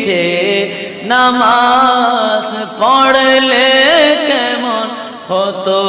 পিছে নামাজ পড়লে কেমন হতো?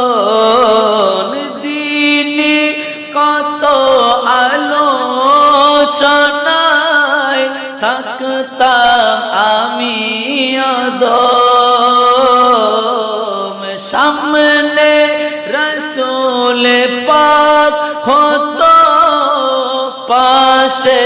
সাহাবাগন দিনী কত আলোচনায় থাকতাম আমি অদম সামনে রসুল পাক হতো পাশে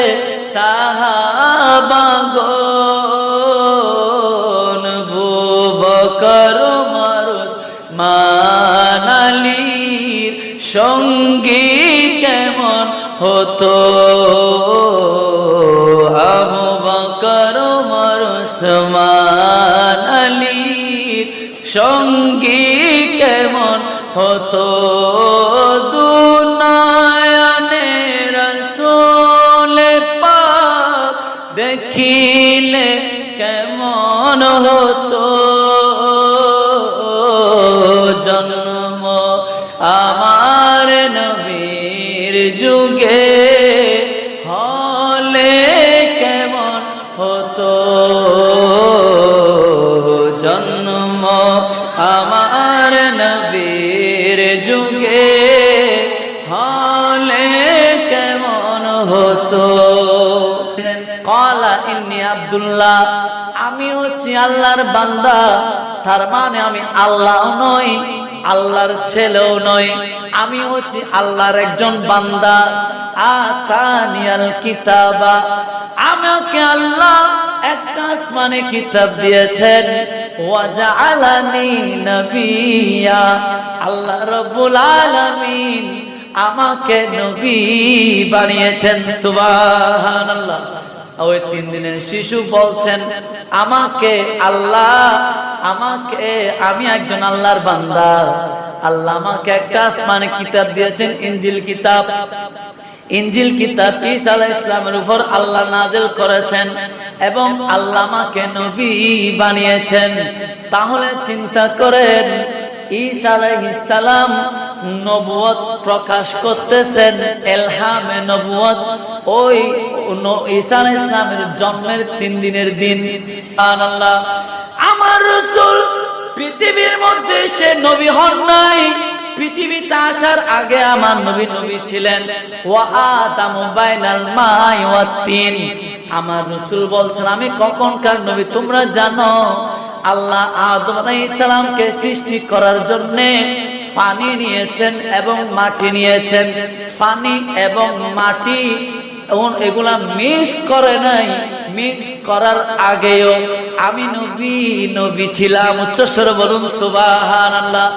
হতো কলা ইন্নি আব্দুল্লাহ, আমি হচ্ছি আল্লাহর বান্দা। তার মানে আমি আল্লাহ নই, আল্লাহর ছেলেও নই, আমি হচ্ছি আল্লাহর একজন বান্দা। আতানিয়াল কিতাবা, আমাকে আল্লাহ একটা আসমানে কিতাব দিয়েছেন। ওয়াজআলানি নবিয়া, আল্লাহ রাব্বুল আলামিন আমাকে নবী বানিয়েছেন, সুবহানাল্লাহ। ওই তিন দিনের শিশু বলছেন, আমাকে আল্লাহ, আমাকে আমি একজন আল্লাহর বান্দা। আল্লাহ আমাকে একটা আসমানে কিতাব দিয়েছেন ইঞ্জিল কিতাব। ইঞ্জিল কিতাব ঈসা আলাইহিস ইসলামের উপর আল্লাহ নাজিল করেছেন এবং আল্লাহ আমাকে নবী বানিয়েছেন। তাহলে চিন্তা করেন, ঈসা আলাইহিস সালাম নবুয়ত প্রকাশ করতেছেন, এলহামে নবুয়ত ওই ন- ঈসা ইসলামের জন্মের তিন দিনের দিন। আল্লাহ আমার রসুল পৃথিবীর মধ্যে সে নবী হন নাই। পৃথিবীতে আসার আগে আমার নবী নবী ছিলেন। আমার রাসূল বলছেন, আমি কখনকার নবী তোমরা জানো? আল্লাহ আদম আলাইহিস সালামকে সৃষ্টি করার জন্য পানি নিয়েছেন এবং মাটি নিয়েছেন। ফানি এবং মাটি এগুলা মিস করে নাই। মিক্স করার আগেও আমি নবী নবী ছিলাম। উচ্চস্বর বলুন সুবাহান আল্লাহ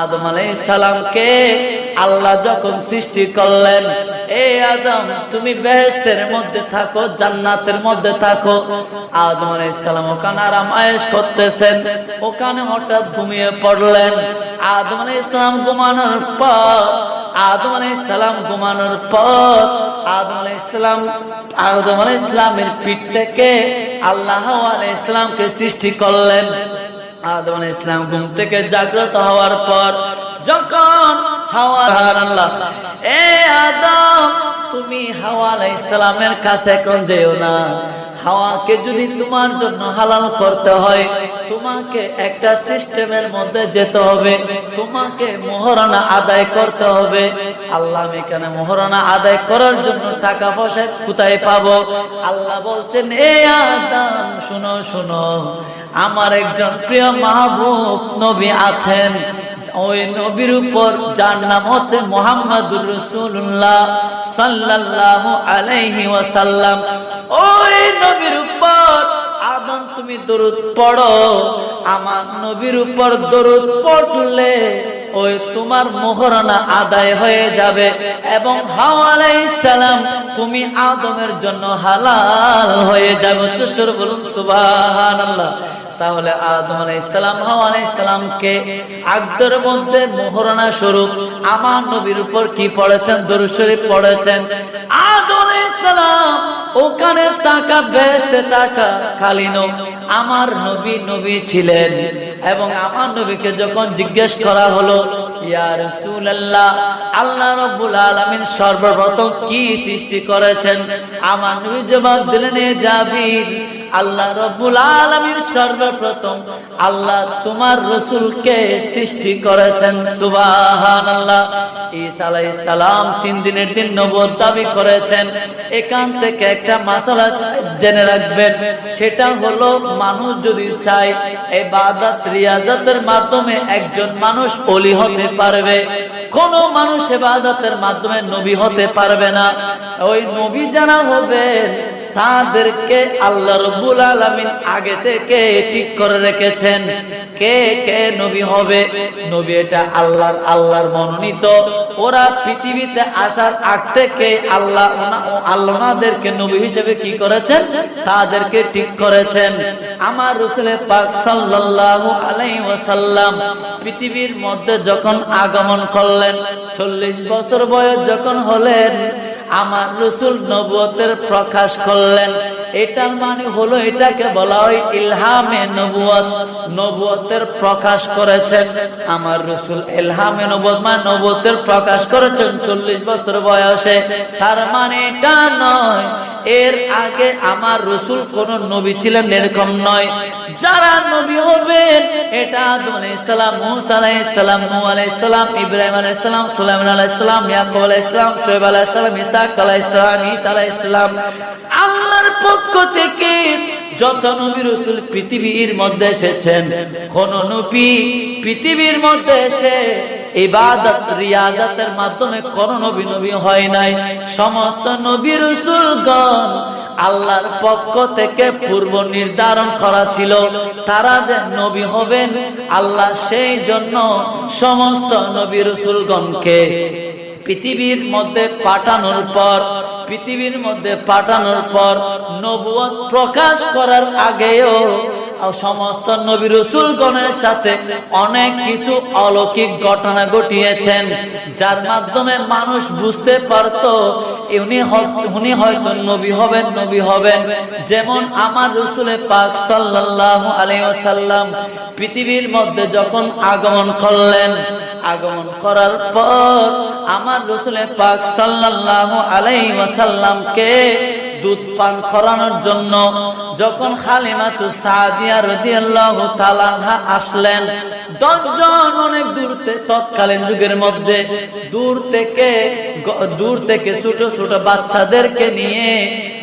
আদম আলাইহিস সালামকে আল্লাহ যখন সৃষ্টি করলেন, এ আদম, তুমি বেহেস্তের মধ্যে থাকো, জান্নাতের মধ্যে থাকো। আদম আলাইহিস সালাম ওখানে আরাম আয়েশ করতেছেন, ওখানে হঠাৎ ঘুমিয়ে পড়লেন। আদম আলাইহিস সালাম ঘুমানোর পর, আদম আলাইহিস সালাম ঘুমানোর পর আদম আলাই ইসলাম আদম আলাই ইসলামের পিঠ থেকে আল্লাহ আলাই ইসলামকে সৃষ্টি করলেন। আদম আলাই ইসলাম ঘুম থেকে জাগ্রত হওয়ার পর যখন হাওয়ার আল্লাহ এ আদম, তুমি হাওয়া আলাই ইসলামের কাছে এখন যেও না। হাওয়াকে যদি তোমার জন্য হালাল করতে হয়, তোমাকে একটা সিস্টেমের মধ্যে যেতে হবে। তোমাকে মোহরানা আদায় করতে হবে। আল্লাহ এখানে মোহরানা আদায় করার জন্য টাকা পয়সা কোথায় পাবো? আল্লাহ বলছেন, এ আদম, শুনো শুনো। আমার একজন প্রিয় মাহবুব নবী আছেন। ওই নবীর উপর যার নাম হচ্ছে মোহাম্মদুর রসুল্লাহ সাল্লাল্লাহু আলাইহি ওয়াসাল্লাম। ওই নবীর উপর, আদম তুমি দরুদ পড়ো, আমার নবীর উপর দরুদ পড়লে ওই তোমার মোহরনা আদায় হয়ে যাবে। এবং হাওয়ালাইসালাম তুমি আদমের জন্য হালাল হয়ে যাবে। চশ্বর বলুন, সুবহানাল্লাহ। তাহলে আদম আলাইহিসসালাম হাওয়া আলাইহিসসালামকে আগদের মধ্যে মোহরনা স্বরূপ আমার নবীর উপর কি পড়েছেন? দরুদ শরীফ পড়েছেন। আদম আলাইহিসসালাম ওখানে তাকা বেসতে তাকা খালি আমার নবী নবী ছিলেন এবং আমার নবীকে যখন জিজ্ঞেস করা হলো ইয়ার আল্লাহ রাব্বুল আলমিন সর্বপ্রথম কি সৃষ্টি করেছেন? আমার নবী জবাব দিলেন আল্লাহ রব্বুল আলামিন সর্বপ্রথম আল্লাহ তোমার রসুলকে সৃষ্টি করেছেন। সুবাহান আল্লাহ আলাইহিস সালাম তিন দিনের দিন নবুয়ত দাবি করেছেন। এখান থেকে একটা মাসালা জেনে রাখবেন। সেটা হলো মানুষ যদি চায় ইবাদত, রিয়াজতের মাধ্যমে একজন মানুষ ওলি হতে পারবে। কোন মানুষ ইবাদতের মাধ্যমে নবী হতে পারবে না। ওই নবী যারা হবেন তাদেরকে আল্লাহ রব্বুল আলামিন আগে থেকে ঠিক করে রেখেছেন। কে কে নবী হবে? নবী এটা আল্লাহর আল্লাহর মনোনীত। ওরা পৃথিবীতে আসার আগ থেকে আল্লাহ আল্লাহ নবী হিসেবে কি করেছেন? তাদেরকে ঠিক করেছেন। আমার রসুলের পাক সাল্লাল্লাহু আলাইহি ওয়াসাল্লাম পৃথিবীর মধ্যে যখন আগমন করলেন, চল্লিশ বছর বয়স যখন হলেন আমার রসুল নবতের প্রকাশ করলেন। এটার মানে হলো এটাকে বলা হয় ইলহামে নবুয়ত। নবুয়তের প্রকাশ করেছেন আমার রসুল। ইলহামে নবুয়ত মানে নবুয়তের প্রকাশ করেছেন চল্লিশ বছর বয়সে। তার মানে এটা নয়, এর আগে আমার রসুল কোন নবী ছিলেন এরকম নয়। যারা নবী হবেন, এটা আদম আলাইহিসসালাম মুসা আলাইহিসসালাম নূহ আলাইহিসসালাম ইব্রাহিম আলাইহিসসালাম সুলাইমান আলাইহিসসালাম ইয়াকুব আলাইহিসসালাম শুআয়ব আলাইহিসসালাম ইসহাক আলাইহিসসালাম ঈসা আলাইহিসসালাম আল্লাহর থেকে যত নবী রসুল পৃথিবীর মধ্যে এসেছেন, কোন নবী পৃথিবীর মধ্যে এসে ইবাদত, রিয়াজতের মাধ্যমে কোন নবী নবী হয় নাই। সমস্ত নবী রসুলগণ আল্লাহর পক্ষ থেকে পূর্ব নির্ধারণ করা ছিল। তারা যে নবী হবেন, আল্লাহ সেই জন্য সমস্ত নবী রসুলগণকে পৃথিবীর মধ্যে পাঠানোর পর পৃথিবীর মধ্যে পাঠানোর পর নবুয়ত প্রকাশ করার আগেও সমস্ত নবী রসুলগণের সাথে অনেক কিছু অলৌকিক ঘটনা ঘটিয়েছেন, যার মাধ্যমে মানুষ বুঝতে পারত উনি উনি হয়তো নবী হবেন নবী হবেন। যেমন আমার রসুলের পাক সাল্লাল্লাহু আলাইহি ওয়াসাল্লাম পৃথিবীর মধ্যে যখন আগমন করলেন, আগমন করার পর আমার রসুলের পাক সাল্লাল্লাহু আলাইহি ওয়াসাল্লামকে দুধ পান করানোর জন্য যখন খালিমাতু সাদিয়া রাদিয়াল্লাহু আসলেন, দশজন অনেক দূর তৎকালীন যুগের মধ্যে দূর থেকে দূর থেকে ছোট ছোট বাচ্চাদেরকে নিয়ে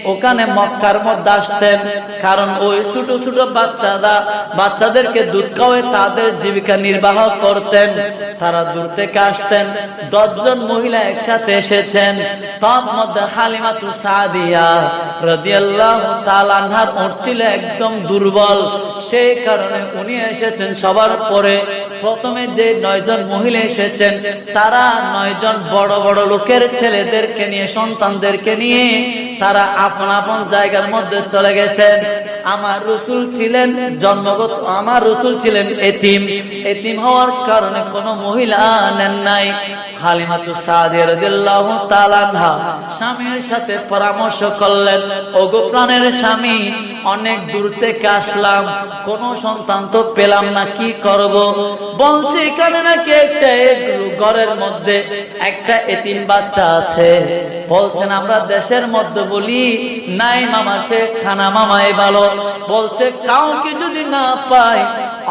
ওখানে মক্কার মধ্যে আসতেন। কারণ ওই ছোট ছোট বাচ্চারা, বাচ্চাদেরকে দুধ খাওয়ায় তাদের জীবিকা নির্বাহ করতেন। তারা দূর থেকে আসতেন। দশজন মহিলা একসাথে এসেছেন। তার মধ্যে হালিমাতু সাদিয়া রাদিয়াল্লাহু তাআলা আনহার ওঠ একদম দুর্বল। সেই কারণে উনি এসেছেন সবার পরে। প্রথমে যে নয়জন মহিলা এসেছেন, তারা নয়জন বড় বড় লোকের ছেলেদেরকে নিয়ে, সন্তানদেরকে নিয়ে তারা আপন আপন জায়গার মধ্যে চলে গেছেন। আমার রসুল ছিলেন জন্মগত, আমার রসুল ছিলেন এতিম। এতিম হওয়ার কারণে কোনো মহিলা নেন নাই। স্বামীর সাথে পরামর্শ করলেন, ওগো প্রাণের স্বামী অনেক দূর থেকে আসলাম। কোন সন্তান তো পেলাম না, কি করব? বলছে, এখানে নাকি একটা ঘরের মধ্যে একটা এতিম বাচ্চা আছে। বলছেন, আমরা দেশের মধ্যে বলি, নাই মামার চেয়ে খানা মামাই ভালো। বলছে, কাউকে যদি না পাই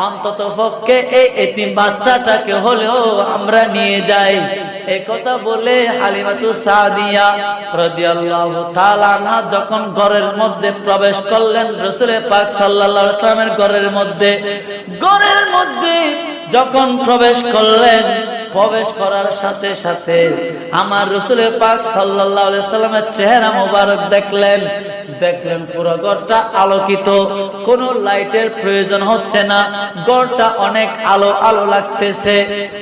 অন্তত পক্ষে এই এতিম বাচ্চাটাকে হলেও আমরা নিয়ে যাই। একথা বলে হালিমাতু সাদিয়া রাদিয়াল্লাহু তাআলা যখন ঘরের মধ্যে প্রবেশ করলেন, রাসূল পাক সাল্লাল্লাহু আলাইহি ওয়াসাল্লামের ঘরের মধ্যে ঘরের মধ্যে যখন প্রবেশ করলেন, প্রবেশ করার সাথে সাথে আমার রসুল পাক আলাইহি সাল্লামের চেহারা মোবারক দেখলেন। দেখলেন পুরো ঘরটা আলোকিত। কোন লাইটের প্রয়োজন হচ্ছে না। ঘরটা অনেক আলো আলো লাগতেছে।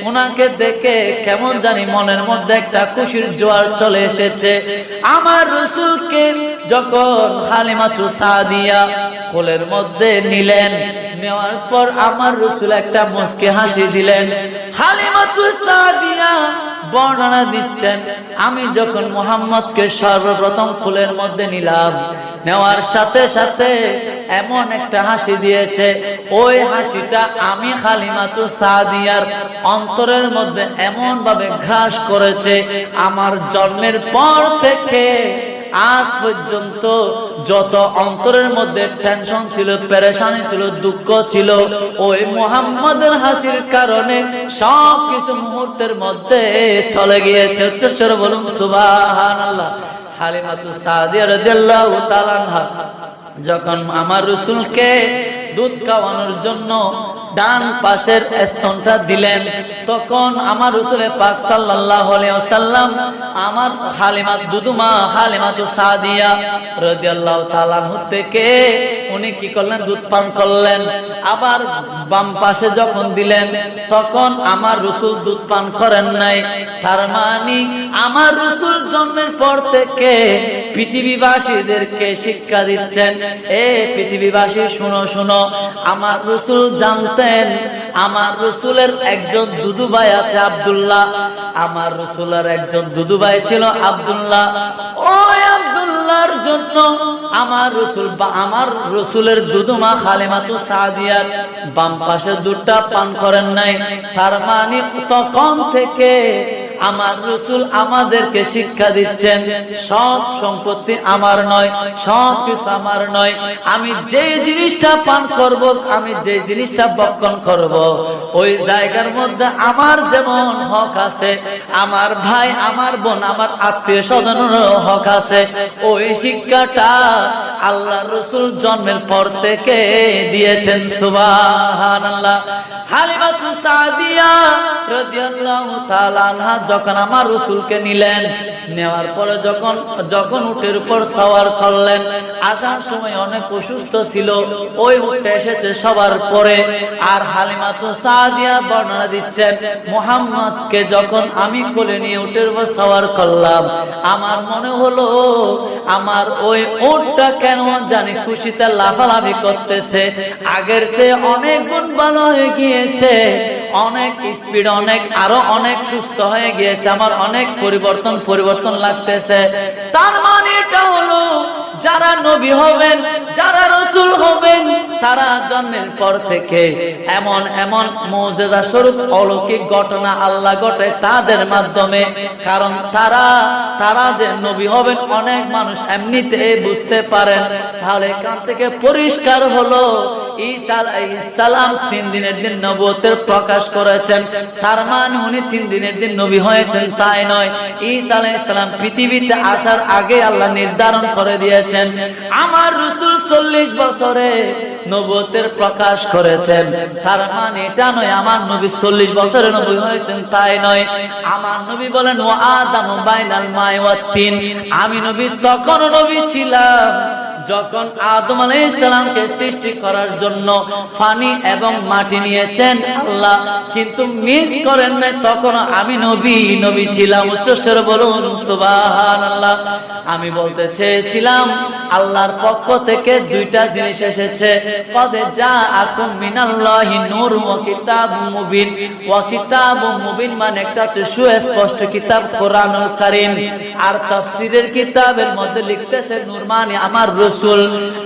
ওনাকে দেখে কেমন জানি মনের মধ্যে একটা খুশির জোয়ার চলে এসেছে। আমার রসুলকে যখন হালিমাতু সাদিয়া কোলের মধ্যে নিলেন, নেওয়ার পর আমার রসুল একটা মুসকে হাসি দিলেন, হালিমাতু সাদিয়া বর্ণনা দিচ্ছেন। আমি যখন মোহাম্মদকে সর্বপ্রথম ফুলের মধ্যে নিলাম, নেওয়ার সাথে সাথে এমন একটা হাসি দিয়েছে, ওই হাসিটা আমি খালিমাতু সাদিয়ার অন্তরের মধ্যে এমন ভাবে ঘাস করেছে, আমার জন্মের পর থেকে আজ পর্যন্ত যত অন্তরের মধ্যে টেনশন ছিল, পেরেশানি ছিল, দুঃখ ছিল, ওই মোহাম্মদের হাসির কারণে সব কিছু মুহূর্তের মধ্যে চলে গিয়েছে। উচ্চস্বর বলুন আল্লাহ হালিমাতু সাদিয়া রাদিয়াল্লাহু তাআলা যখন আমার রসুলকে দুধ খাওয়ানোর জন্য ডান পাশের স্তনটা দিলেন। তখন আমার রসুলের পাক সাল্লাল্লাহু আলাইহি ওয়াসাল্লাম আমার হালিমাত দুদুমা হালিমাতু সাদিয়া রাদিয়াল্লাহু তাআলা থেকে উনি কি করলেন? দুধ পান করলেন। আবার বাম পাশে যখন দিলেন, তখন আমার রসুল দুধ পান করেন নাই। তার মানে আমার রসুল জন্মের পর থেকে পৃথিবীবাসীদেরকে শিক্ষা দিচ্ছেন, এ পৃথিবীবাসী, শুনো শুনো, আমার রসুল জানতেন আমার রসুলের একজন দুদু ভাই আছে আবদুল্লাহ। আমার রসুলের একজন দুদু ভাই ছিল আবদুল্লাহ। আব্দুল্লাহর জন্য আমার রসুল বা আমার রসুলের দুদুমা খালেমাতু সাদিয়ার বাম পাশে দুটা পান করেন নাই। তার মানে তখন থেকে আমার রসুল আমাদেরকে শিক্ষা দিচ্ছেন, সব সম্পত্তি আমার নয়, সব কিছু আমার নয়। আমি যে জিনিসটা পান করব, আমি যে জিনিসটা বক্ষণ করব, ওই জায়গার মধ্যে আমার যেমন হক আছে, আমার ভাই, আমার বোন, আমার আত্মীয় স্বজনেরও হক আছে। ওই শিক্ষাটা আল্লাহ রসুল জন্মের পর থেকে দিয়েছেন সুবাহ হালিমাতু সাদিয়া যখন আমার রসুলকে নিলেন, নেওয়ার পরে যখন যখন উটের উপর সওয়ার করলেন, আসার সময় অনেক অসুস্থ ছিল, ওই উঠে এসেছে সবার পরে, আর হালিমাতু সাদিয়া বর্ণনা দিচ্ছেন, মোহাম্মদকে যখন আমি কোলে নিয়ে উটের উপর সওয়ার করলাম, আমার মনে হলো, আমার ওই উটটা কেন জানি খুশিতে লাফালাফি করতেছে, আগের চেয়ে অনেক গুণ ভালো হয়ে গিয়েছে অনেক স্পিড অনেক, আরও অনেক সুস্থ হয়ে গিয়েছে, আমার অনেক পরিবর্তন পরিবর্তন লাগতেছে। তার মানে এটা হলো, যারা নবী হবেন, যারা রসুল হবেন, তারা জন্মের পর থেকে এমন এমন মৌজেদা স্বরূপ, অলৌকিক ঘটনা আল্লাহ ঘটে তাদের মাধ্যমে। কারণ তারা তারা যে নবী হবেন, অনেক মানুষ এমনিতে বুঝতে পারেন। তাহলে এখান থেকে পরিষ্কার হলো মানে নির্ধারণ করে দিয়েছেন, আমার রসুল চল্লিশ বছরে নবতের প্রকাশ করেছেন। তার মানে এটা নয়, আমার নবী চল্লিশ বছরে নবী হয়েছেন, তাই নয়। আমার নবী বলেন, ও আদম বাইনাল মায় তিন আমি নবী তখন নবী ছিলাম। যখন আদম আলাইসালামকে সৃষ্টি করার জন্য পানি এবং মাটি নিয়েছেন, আল্লাহ কিন্তু মিস করেন নাই। তখন আমি নবী নবী ছিলাম উচ্চস্বর বলুন সুবাহান আল্লাহ আমি বলতে চেয়েছিলাম, আল্লাহর পক্ষ থেকে দুইটা জিনিস এসেছে। পদে যা আকুম মিনাল্লাহি নূর কিতাব মুবিন। ওয়া কিতাব মুবিন মানে একটা হচ্ছে সুস্পষ্ট কিতাব, কোরআনুল কারীম। আর তাফসীরের কিতাবের মধ্যে লিখতেছে নূর মানে আমার রাসূল الرسل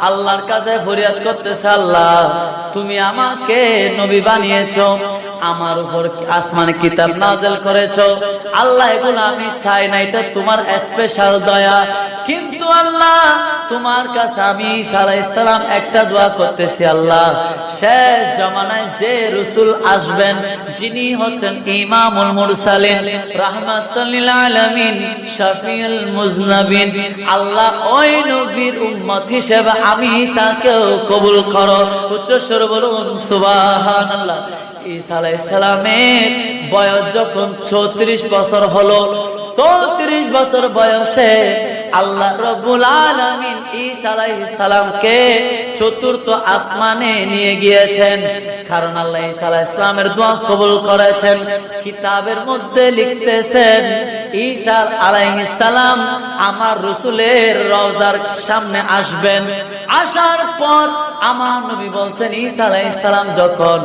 আল্লাহর কাছে ফরিয়াদ করতেছে, আল্লাহ, তুমি আমাকে নবী বানিয়েছ, আমার উপর আসমানে কিতাব নাজেল করেছ। আল্লাহ, এগুলো আমি চাই না, এটা তোমার স্পেশাল দয়া। কিন্তু আল্লাহ, তোমার কাছে আমি একটা দোয়া করতেছি আল্লাহ। শেষ জমানায় যে রসুল আসবেন, যিনি হচ্ছেন ইমামুল মুরসালিন, রাহমাতুল লিল আলামিন, শাফিউল মুজনাবিন। আল্লাহ ওই নবীর হিসেবে আমি ঈসাকেও কবুল করো। উচ্চ স্বরে বলুন, সুবহানাল্লাহ। বয়স যখন 34 বছর হলো 34 বছর বয়সে আল্লাহ রব্বুল আলামিন ঈসা আলাইহিস সালামকে চতুর্থ আসমানে নিয়ে গিয়েছেন। কারণ আল্লাহ ঈসা আলাইহিস সালামের দোয়া কবুল করেছেন। কিতাবের মধ্যে লিখতেছেন, ঈসা আলাইহিস সালাম আমার রসুলের রওজার সামনে আসবেন। আসার পর আমার নবী বলছেন, ঈসা যখন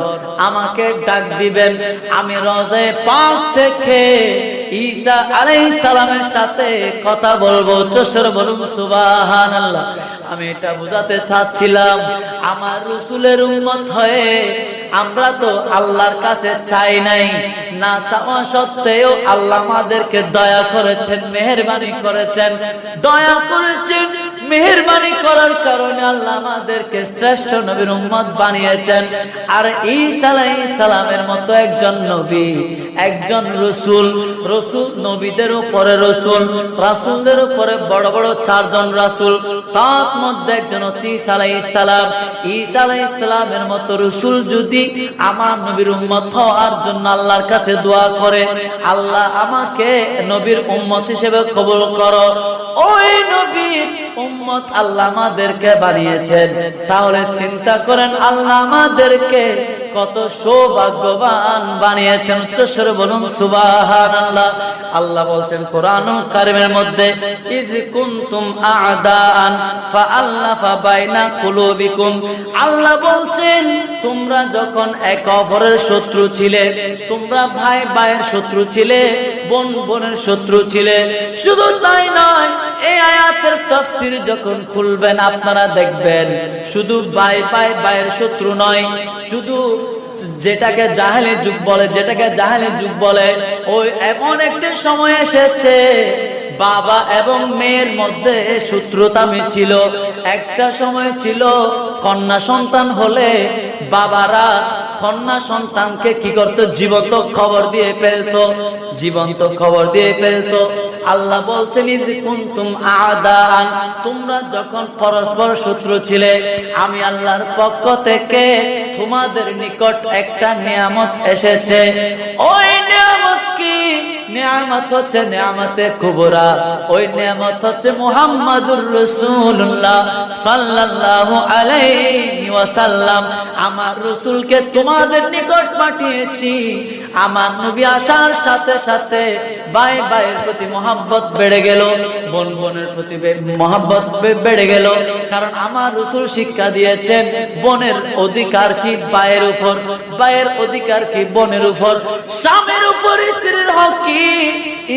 আমাকে ডাক দিবেন, আমি রওজায়ে পাক থেকে ঈসা আলাইহিস সাথে কথা বলব। চোসর বলুন সুবহানাল্লাহ। আমি এটা বোঝাতে চাচ্ছিলাম, আমার রসুলের উম্মত হয়ে আমরা তো আল্লাহর কাছে চাই নাই। না চাওয়া সত্ত্বেও আল্লাহ আমাদেরকে দয়া করেছেন, মেহরবানি করেছেন। দয়া করেছেন মেহরবানি করার কারণে আল্লাহ আমাদেরকে শ্রেষ্ঠ নবীর উম্মত বানিয়েছেন। আর ঈসা আলাইহিস সালামের মতো একজন নবী, একজন রসুল রসুল নবীদের উপরে রসুল, রাসূলদের উপরে বড় বড় চারজন রাসূল, তার মধ্যে একজন হচ্ছে ঈসা আলাইহিস সালাম। ঈসা আলাইহিস সালামের মতো রসুল যদি আমার নবীর উম্মত হওয়ার জন্য আল্লাহর কাছে দোয়া করে, আল্লাহ আমাকে নবীর উম্মত হিসেবে কবুল করো। ওই নবীর উম্মত আল্লাহ আমাদেরকে বানিয়েছেন। তাহলে চিন্তা করেন আল্লাহ আমাদেরকে কত সৌভাগ্যবান বানিয়েছেন উচ্চস্বরে বলুন, সুবহানাল্লাহ। আল্লাহ বলছেন কোরআন কারিমের মধ্যে, ইজ কুনতুম আদান ফাআল্লাফা বাইনা কুলুবিকুম। আল্লাহ বলছেন, তোমরা যখন এক অপরের শত্রু ছিলে, তোমরা ভাই ভাইয়ের শত্রু ছিলে, বোন বোনের শত্রু ছিলে। শুধু তাই নয়, এই আয়াতের তফসির যখন খুলবেন, আপনারা দেখবেন, শুধু ভাই ভাই ভাইয়ের শত্রু নয়, শুধু যেটাকে জাহেলি যুগ বলে, যেটাকে জাহেলি যুগ বলে, ওই এমন একটা সময় এসেছে, বাবা এবং মেয়ের মধ্যে সূত্রতা ছিল। একটা সময় ছিল কন্যা সন্তান হলে বাবারা কন্যা সন্তানকে কি করতো? জীবন্ত খবর দিয়ে ফেলতো। জীবন্ত খবর দিয়ে ফেলতো। আল্লাহ বলছেন তোমরা যখন পরস্পর শত্রু ছিলে, আমি আল্লাহর পক্ষ থেকে তোমাদের নিকট একটা নিয়ামত এসেছে। ওই নিয়ামত কি? নিয়ামত হচ্ছে নিয়ামতে কুবরা। ওই নিয়ামত হচ্ছে মুহাম্মাদুর রাসূলুল্লাহ সাল্লাল্লাহু আলাইহি ওয়াসাল্লাম। আমার রাসূলকে তোমাদের নিকট পাঠিয়েছি। আমার নবী আসার সাথে সাথে ভাই ভাইয়ের প্রতি মহাব্বত বেড়ে গেল, বোন বোনের প্রতি মহাব্বত বেড়ে গেল। কারণ আমার রসুল শিক্ষা দিয়েছেন, বোনের অধিকার কি ভাইয়ের উপর? ভাইয়ের অধিকার কি বোনের উপর? স্বামীর উপর স্ত্রীর হক কি?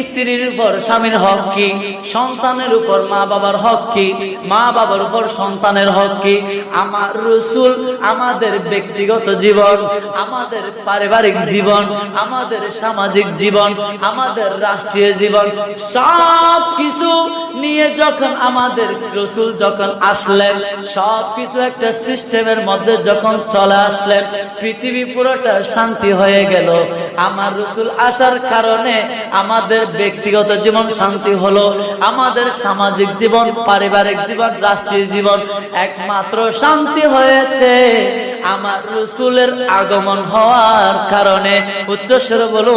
স্ত্রীর উপর স্বামীর হক কি? সন্তানের উপর মা বাবার হক কি? মা বাবার উপর সন্তানের হক কি? আমার রসুল আমাদের ব্যক্তিগত জীবন, আমাদের পারিবারিক জীবন, আমাদের সামাজিক জীবন, আমাদের রাষ্ট্রীয় জীবন, সব কিছু নিয়ে যখন আমাদের রসুল যখন আসলেন, সব কিছু একটা সিস্টেমের মধ্যে যখন চলে আসলেন, পৃথিবী পুরোটা শান্তি হয়ে গেল। আমার রসুল আসার কারণে আমাদের ব্যক্তিগত জীবন শান্তি হলো, আমাদের সামাজিক জীবন, পারিবারিক জীবন, রাষ্ট্রীয় জীবন একমাত্র শান্তি হয়েছে। আমার রসুলের আগমন হওয়ার কারণে উচ্চস্বর বলুন